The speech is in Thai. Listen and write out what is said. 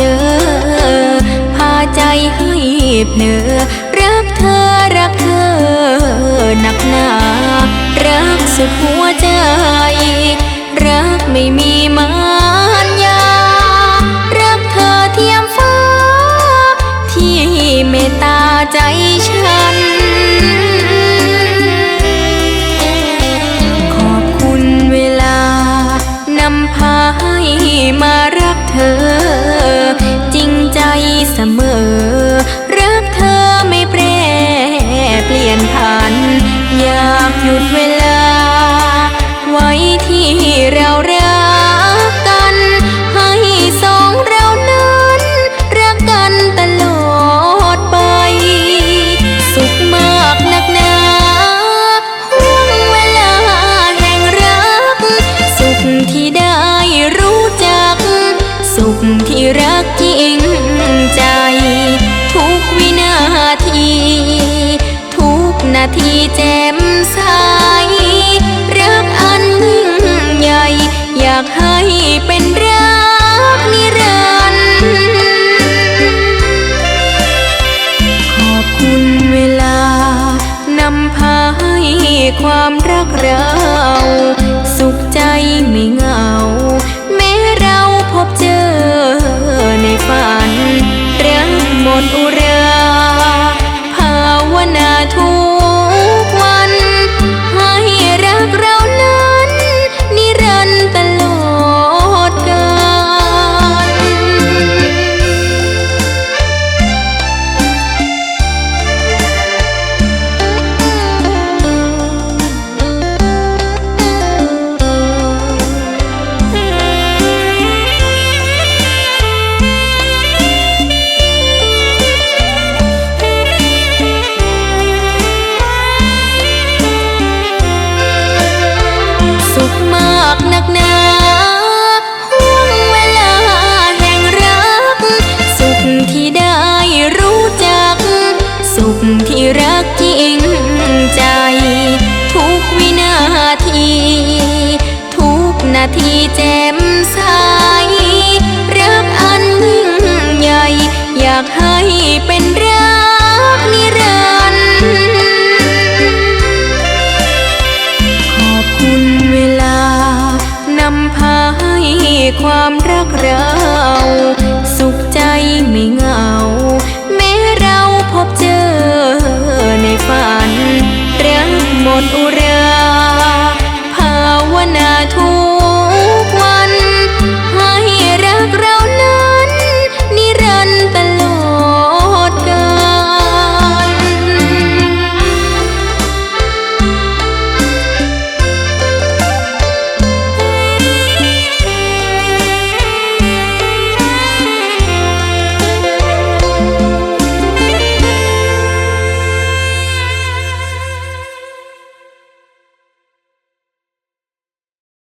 เจอ พาใจให้เหนือ รักเธอรักเธอหนักหนา รักสุดหัวใจ รักไม่มีมารยารักเธอเทียมฟ้า ที่เมตตาใจฉัน ทีแจ่มใสรักอันยิ่งใหญ่ อยากให้เป็นรักนิรันดร์ขอบคุณเวลานำพาให้ความรักเรา ที่รักจริงใจ ทุกวินาที ทุกนาทีแจ่มใสรักอันยิ่งใหญ่อยากให้